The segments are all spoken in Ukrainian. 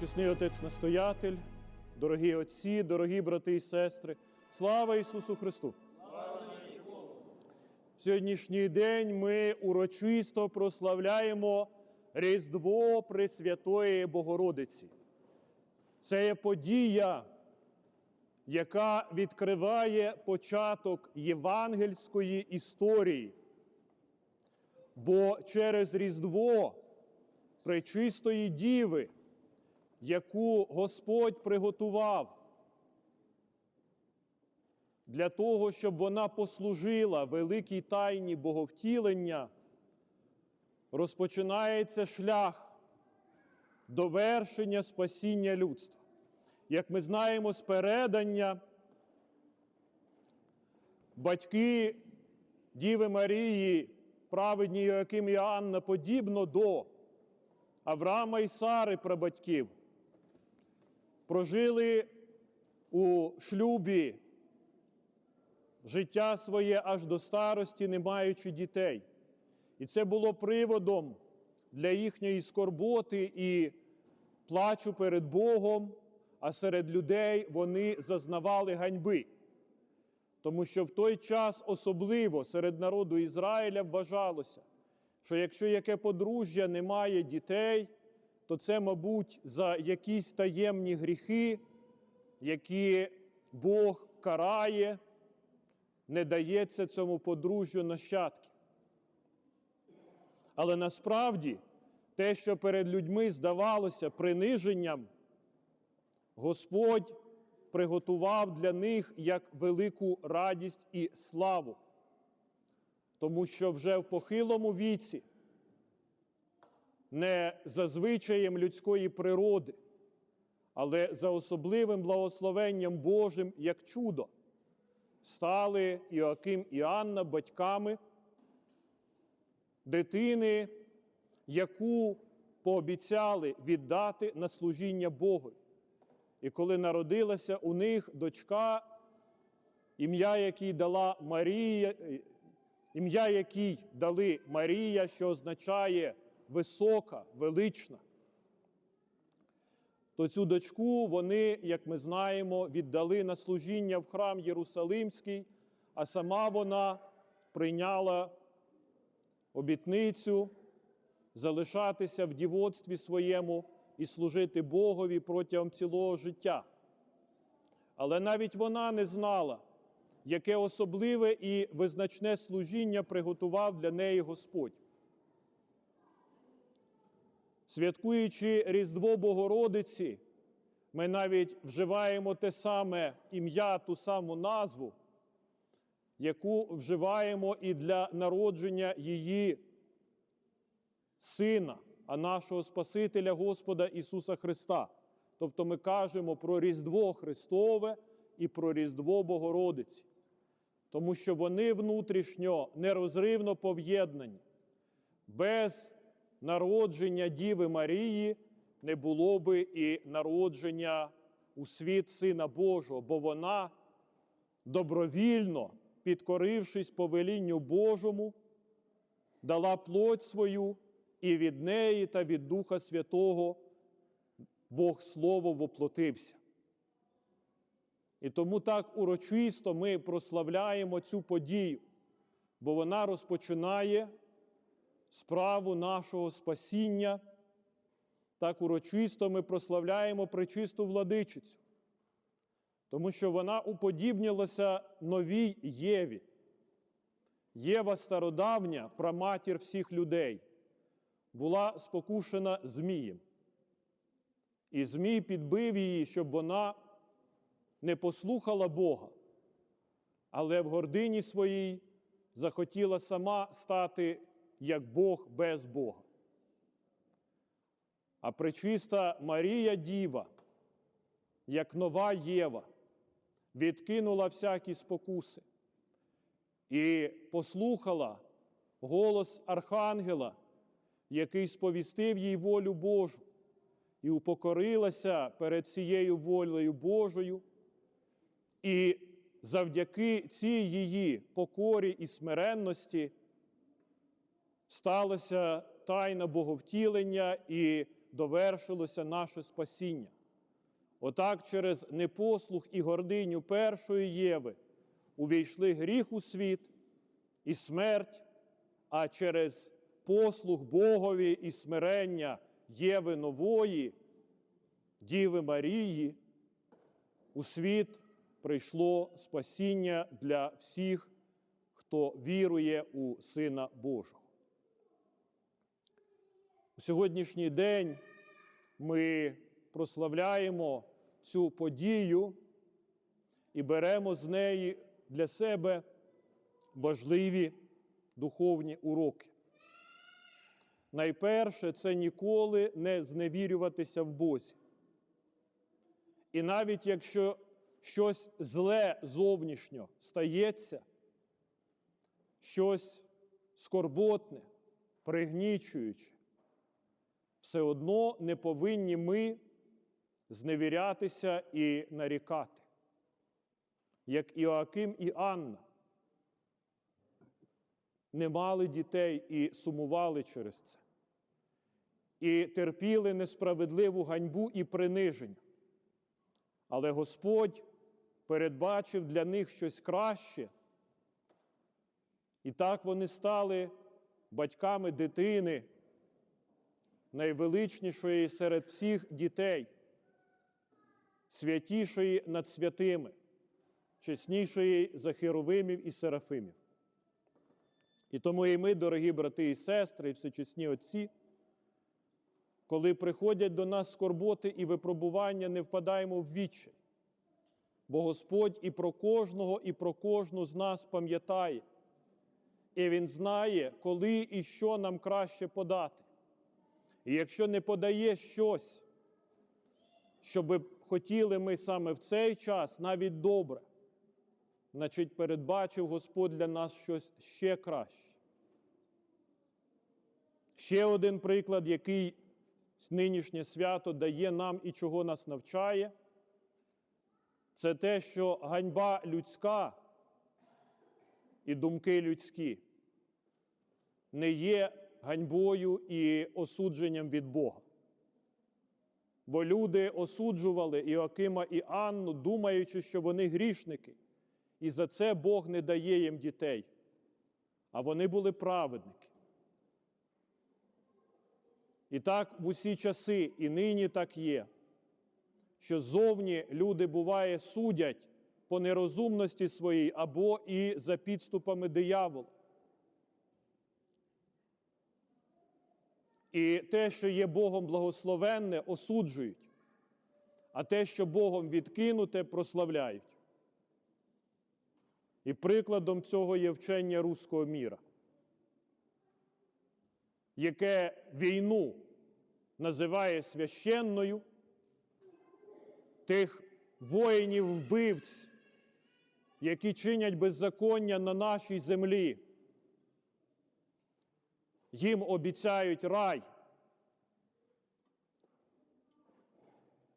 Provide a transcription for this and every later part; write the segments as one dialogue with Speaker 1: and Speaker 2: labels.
Speaker 1: Чесний отець настоятель, дорогі отці, дорогі брати і сестри, слава Ісусу Христу! В Сьогоднішній день ми урочисто прославляємо Різдво Пресвятої Богородиці. Це є подія, яка відкриває початок євангельської історії. Бо через Різдво Пречистої Діви, яку Господь приготував для того, щоб вона послужила великій тайні боговтілення, розпочинається шлях до вершення спасіння людства. Як ми знаємо з передання, батьки Діви Марії, праведні Йоаким і Анна, подібно до Авраама і Сари, прабатьків, прожили у шлюбі життя своє аж до старості, не маючи дітей. І це було приводом для їхньої скорботи і плачу перед Богом, а серед людей вони зазнавали ганьби. Тому що в той час особливо серед народу Ізраїля вважалося, що якщо яке подружжя не має дітей, то це, мабуть, за якісь таємні гріхи, які Бог карає, не дається цьому подружжю нащадків. Але насправді те, що перед людьми здавалося приниженням, Господь приготував для них як велику радість і славу. Тому що вже в похилому віці, не за звичаєм людської природи, але за особливим благословенням Божим як чудо, стали Іоаким і Анна батьками дитини, яку пообіцяли віддати на служіння Богу. І коли народилася у них дочка, ім'я якій дала Марія, ім'я якій дали Марія, що означає висока, велична, то цю дочку вони, як ми знаємо, віддали на служіння в храм Єрусалимський, а сама вона прийняла обітницю залишатися в дівоцтві своєму і служити Богові протягом цілого життя. Але навіть вона не знала, яке особливе і визначне служіння приготував для неї Господь. Святкуючи Різдво Богородиці, ми навіть вживаємо те саме ім'я, ту саму назву, яку вживаємо і для народження її Сина, а нашого Спасителя Господа Ісуса Христа. Тобто ми кажемо про Різдво Христове і про Різдво Богородиці, тому що вони внутрішньо нерозривно пов'єднані. Без народження Діви Марії не було би і народження у світ Сина Божого, бо вона добровільно, підкорившись повелінню Божому, дала плоть свою, і від неї та від Духа Святого Бог Слово воплотився. І тому так урочисто ми прославляємо цю подію, бо вона розпочинає справу нашого спасіння. Так урочисто ми прославляємо пречисту владичицю, тому що вона уподібнилася новій Єві. Єва стародавня, праматір всіх людей, була спокушена Змієм. І Змій підбив її, щоб вона не послухала Бога, але в гордині своїй захотіла сама стати як Бог без Бога. А пречиста Марія Діва, як нова Єва, відкинула всякі спокуси і послухала голос Архангела, який сповістив їй волю Божу, і упокорилася перед цією волею Божою. І завдяки цій її покорі і смиренності сталася тайна боговтілення і довершилося наше спасіння. Отак через непослух і гординю першої Єви увійшли гріх у світ і смерть, а через послух Богові і смирення Єви нової, Діви Марії, у світ прийшло спасіння для всіх, хто вірує у Сина Божого. У сьогоднішній день ми прославляємо цю подію і беремо з неї для себе важливі духовні уроки. Найперше це ніколи не зневірюватися в Бозі. І навіть якщо щось зле зовнішньо стається, щось скорботне, пригнічуюче, все одно не повинні ми зневірятися і нарікати, як Іоаким і Анна не мали дітей і сумували через це, і терпіли несправедливу ганьбу і приниження. Але Господь передбачив для них щось краще. І так вони стали батьками дитини, найвеличнішої серед всіх дітей, святішої над святими, чеснішої за херовимів і серафимів. І тому і ми, дорогі брати і сестри, і всечесні отці, коли приходять до нас скорботи і випробування, не впадаємо в відчай. Бо Господь і про кожного, і про кожну з нас пам'ятає. І Він знає, коли і що нам краще подати. І якщо не подає щось, що би хотіли ми саме в цей час, навіть добре, значить передбачив Господь для нас щось ще краще. Ще один приклад, який нинішнє свято дає нам і чого нас навчає, це те, що ганьба людська і думки людські не є ганьбою і осудженням від Бога. Бо люди осуджували Іоакима і Анну, думаючи, що вони грішники, і за це Бог не дає їм дітей. А вони були праведники. І так в усі часи, і нині так є, що зовні люди буває судять по нерозумності своїй або і за підступами диявола. І те, що є Богом благословенне, осуджують, а те, що Богом відкинуте, прославляють. І прикладом цього є вчення руського міра, яке війну називає священною, тих воїнів-вбивць, які чинять беззаконня на нашій землі. Їм обіцяють рай,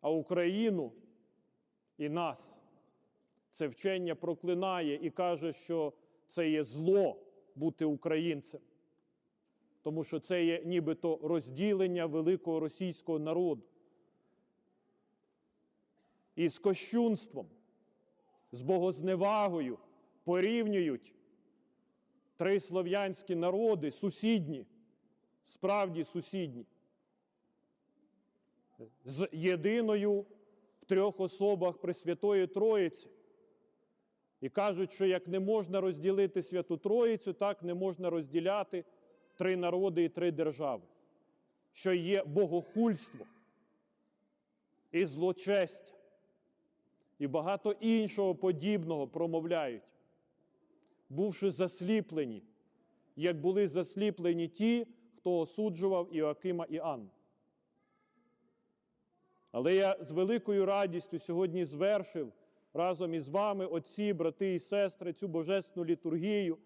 Speaker 1: а Україну і нас це вчення проклинає і каже, що це є зло бути українцем, тому що це є нібито розділення великого російського народу. І з кощунством, з богозневагою порівнюють три слов'янські народи сусідні, справді сусідні, з єдиною в трьох особах Пресвятої Троїці. І кажуть, що як не можна розділити Святу Троїцю, так не можна розділяти три народи і три держави, що є богохульство і злочестя, і багато іншого подібного промовляють, бувши засліплені, як були засліплені ті, хто осуджував Іоакима і Анну. Але я з великою радістю сьогодні звершив разом із вами, отці, брати і сестри, цю божественну літургію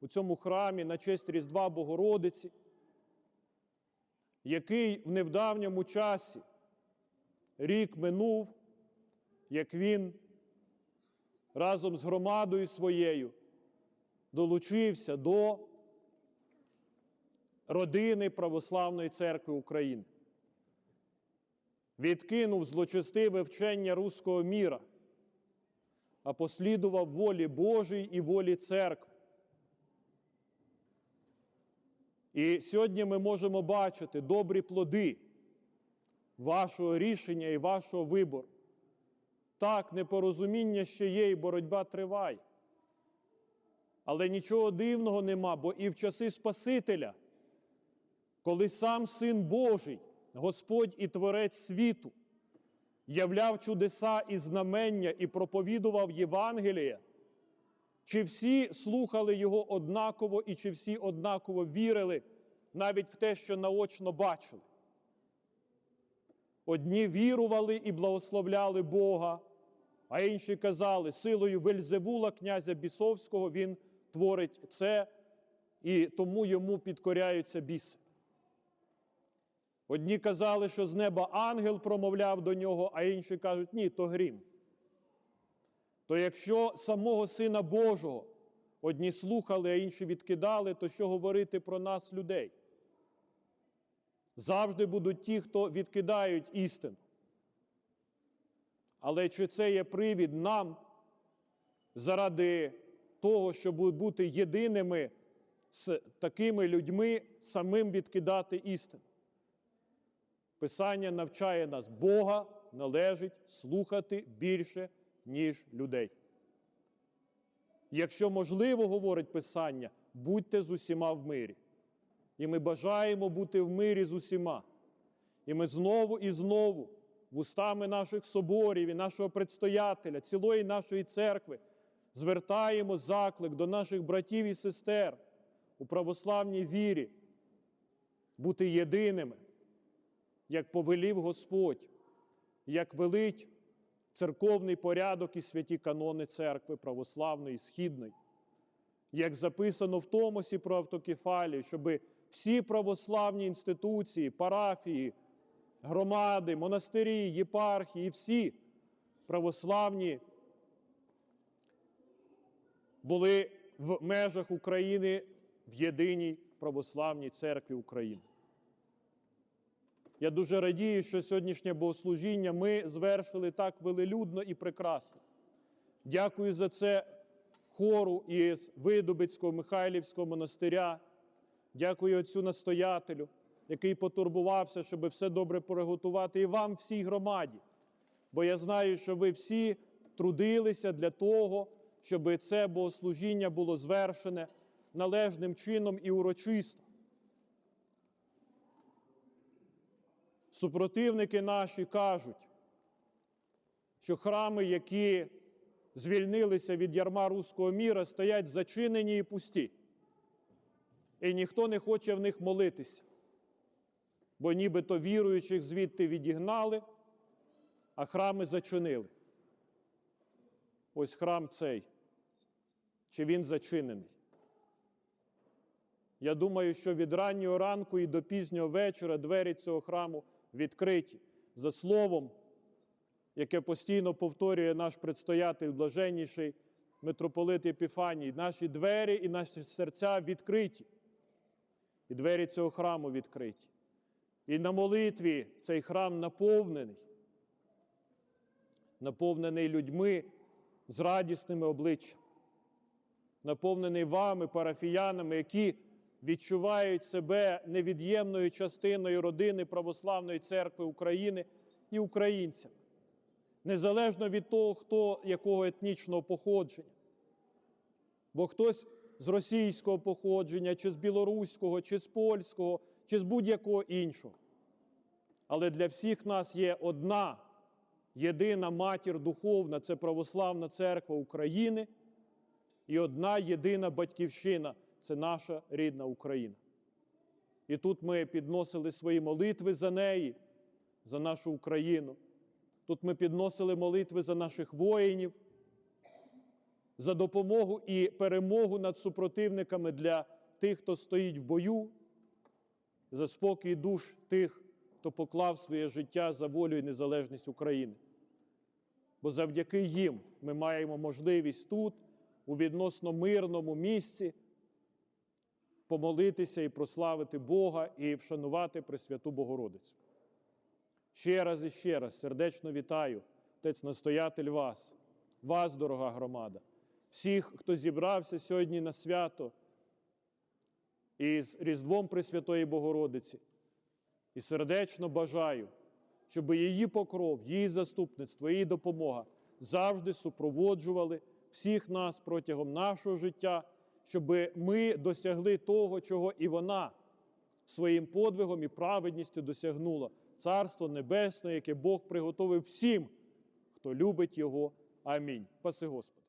Speaker 1: у цьому храмі на честь Різдва Богородиці, який в невдавньому часі рік минув, як він разом з громадою своєю долучився до родини Православної церкви України. відкинув злочестиве вчення руського міра, а послідував волі Божій і волі церкви. І сьогодні ми можемо бачити добрі плоди вашого рішення і вашого вибору. Так, непорозуміння ще є, і боротьба триває. Але нічого дивного нема, бо і в часи Спасителя, коли сам Син Божий, Господь і Творець світу, являв чудеса і знамення і проповідував Євангеліє, чи всі слухали його однаково і чи всі однаково вірили навіть в те, що наочно бачили? Одні вірували і благословляли Бога, а інші казали, силою Вельзевула, князя Бісовського, він творить це, і тому йому підкоряються біси. Одні казали, що з неба ангел промовляв до нього, а інші кажуть, ні, то грім. То якщо самого Сина Божого одні слухали, а інші відкидали, то що говорити про нас, людей? Завжди будуть ті, хто відкидають істину. Але чи це є привід нам заради того, щоб бути єдиними з такими людьми, самим відкидати істину? Писання навчає нас, Бога належить слухати більше, ніж людей. Якщо можливо, говорить Писання, будьте з усіма в мирі. І ми бажаємо бути в мирі з усіма. І ми знову і знову, вустами наших соборів і нашого предстоятеля, цілої нашої церкви, звертаємо заклик до наших братів і сестер у православній вірі, бути єдиними, як повелів Господь, як велить церковний порядок і святі канони церкви православної, східної, як записано в Томосі про автокефалію, щоби всі православні інституції, парафії, громади, монастирі, єпархії, всі православні були в межах України в єдиній православній церкві України. Я дуже радію, що сьогоднішнє богослужіння ми звершили так велелюдно і прекрасно. Дякую за це хору із Видубицького Михайлівського монастиря. Дякую отцю настоятелю, який потурбувався, щоб все добре приготувати, і вам, всій громаді. Бо я знаю, що ви всі трудилися для того, щоб це богослужіння було звершене належним чином і урочисто. Супротивники наші кажуть, що храми, які звільнилися від ярма руського міра, стоять зачинені і пусті і ніхто не хоче в них молитися, бо нібито віруючих звідти відігнали, а храми зачинили. Ось храм цей. Чи він зачинений? Я думаю, що від раннього ранку і до пізнього вечора двері цього храму відкриті за словом, яке постійно повторює наш предстоятель блаженніший митрополит Епіфаній. Наші двері і наші серця відкриті і двері цього храму відкриті. І на молитві цей храм наповнений, наповнений людьми з радісними обличчями, наповнений вами, парафіянами, які відчувають себе невід'ємною частиною родини Православної церкви України і українцями, незалежно від того, хто якого етнічного походження. Бо хтось з російського походження, чи з білоруського, чи з польського, чи з будь-якого іншого. Але для всіх нас є одна єдина матір духовна це Православна Церква України, і одна єдина батьківщина це наша рідна Україна. І тут ми підносили свої молитви за неї, за нашу Україну. Тут ми підносили молитви за наших воїнів за допомогу і перемогу над супротивниками для тих, хто стоїть в бою, за спокій душ тих, хто поклав своє життя за волю і незалежність України. Бо завдяки їм ми маємо можливість тут, у відносно мирному місці, помолитися і прославити Бога і вшанувати Пресвяту Богородицю. Ще раз і ще раз сердечно вітаю, отець настоятель вас, вас, дорога громада, всіх, хто зібрався сьогодні на свято із Різдвом Пресвятої Богородиці. І сердечно бажаю, щоб її покров, її заступництво, її допомога завжди супроводжували всіх нас протягом нашого життя, щоб ми досягли того, чого і вона своїм подвигом і праведністю досягнула Царство Небесне, яке Бог приготовив всім, хто любить Його. Амінь. Паси Господи.